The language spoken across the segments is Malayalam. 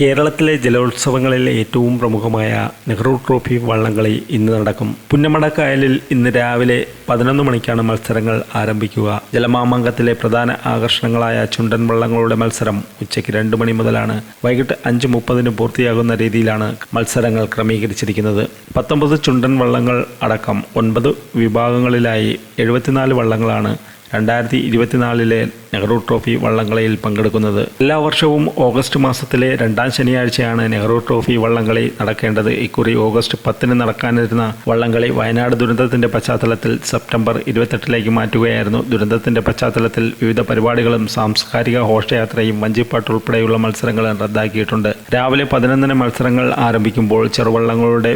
കേരളത്തിലെ ജലോത്സവങ്ങളിൽ ഏറ്റവും പ്രമുഖമായ നെഹ്റു ട്രോഫി വള്ളംകളി ഇന്ന് നടക്കും. പുന്നമട കായലിൽ ഇന്ന് രാവിലെ പതിനൊന്ന് മണിക്കാണ് മത്സരങ്ങൾ ആരംഭിക്കുക. ജലമാമംഗത്തിലെ പ്രധാന ആകർഷണങ്ങളായ ചുണ്ടൻ വള്ളങ്ങളുടെ മത്സരം ഉച്ചയ്ക്ക് രണ്ട് മണി മുതലാണ്. വൈകിട്ട് അഞ്ച് മുപ്പതിന് പൂർത്തിയാകുന്ന രീതിയിലാണ് മത്സരങ്ങൾ ക്രമീകരിച്ചിരിക്കുന്നത്. പത്തൊമ്പത് ചുണ്ടൻ വള്ളങ്ങൾ അടക്കം ഒൻപത് വിഭാഗങ്ങളിലായി എഴുപത്തിനാല് വള്ളങ്ങളാണ് രണ്ടായിരത്തി ഇരുപത്തിനാലിലെ നെഹ്റു ട്രോഫി വള്ളംകളിയിൽ പങ്കെടുക്കുന്നത്. എല്ലാ വർഷവും ഓഗസ്റ്റ് മാസത്തിലെ രണ്ടാം ശനിയാഴ്ചയാണ് നെഹ്റു ട്രോഫി വള്ളംകളി നടക്കേണ്ടത്. ഇക്കുറി ഓഗസ്റ്റ് പത്തിന് നടക്കാനിരുന്ന വള്ളംകളി വയനാട് ദുരന്തത്തിന്റെ പശ്ചാത്തലത്തിൽ സെപ്റ്റംബർ ഇരുപത്തെട്ടിലേക്ക് മാറ്റുകയായിരുന്നു. ദുരന്തത്തിന്റെ പശ്ചാത്തലത്തിൽ വിവിധ പരിപാടികളും സാംസ്കാരിക ഘോഷയാത്രയും വഞ്ചിപ്പാട്ട് ഉൾപ്പെടെയുള്ള മത്സരങ്ങൾ റദ്ദാക്കിയിട്ടുണ്ട്. രാവിലെ പതിനൊന്നിന് മത്സരങ്ങൾ ആരംഭിക്കുമ്പോൾ ചെറുവള്ളങ്ങളുടെ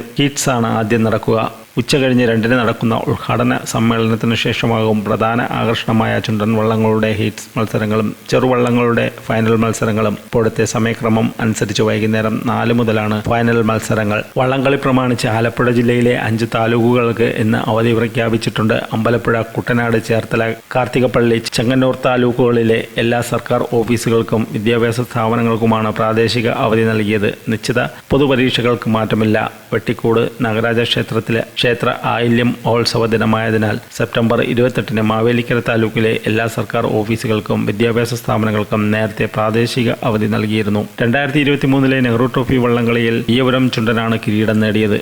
ആണ് ആദ്യം നടക്കുക. ഉച്ചകഴിഞ്ഞ് രണ്ടിന് നടക്കുന്ന ഉദ്ഘാടന സമ്മേളനത്തിന് ശേഷമാകും പ്രധാന ആകർഷണമായ ചുണ്ടൻ വള്ളങ്ങളുടെ ഹീറ്റ്സ് മത്സരങ്ങളും ചെറുവള്ളങ്ങളുടെ ഫൈനൽ മത്സരങ്ങളും. ഇപ്പോഴത്തെ സമയക്രമം അനുസരിച്ച് വൈകുന്നേരം നാല് മുതലാണ് ഫൈനൽ മത്സരങ്ങൾ. വള്ളംകളി പ്രമാണിച്ച് ആലപ്പുഴ ജില്ലയിലെ അഞ്ച് താലൂക്കുകൾക്ക് ഇന്ന് അവധി പ്രഖ്യാപിച്ചിട്ടുണ്ട്. അമ്പലപ്പുഴ കുട്ടനാട് ചേർത്തല കാർത്തികപ്പള്ളി ചെങ്ങന്നൂർ താലൂക്കുകളിലെ എല്ലാ സർക്കാർ ഓഫീസുകൾക്കും വിദ്യാഭ്യാസ സ്ഥാപനങ്ങൾക്കുമാണ് പ്രാദേശിക അവധി നൽകിയത്. നിശ്ചിത പൊതുപരീക്ഷകൾക്ക് മാറ്റമില്ല. വെട്ടിക്കോട് നാഗരാജ ക്ഷേത്രത്തിലെ ക്ഷേത്ര ആയില്യം മഹോത്സവ ദിനമായതിനാൽ സെപ്റ്റംബർ ഇരുപത്തെട്ടിന് മാവേലിക്കര താലൂക്കിലെ എല്ലാ സർക്കാർ ഓഫീസുകൾക്കും വിദ്യാഭ്യാസ സ്ഥാപനങ്ങൾക്കും നേരത്തെ പ്രാദേശിക അവധി നൽകിയിരുന്നു. രണ്ടായിരത്തി ഇരുപത്തി മൂന്നിലെ നെഹ്റു ട്രോഫി വള്ളംകളിയിൽ ഈയപുരം ചുണ്ടനാണ് കിരീടം നേടിയത്.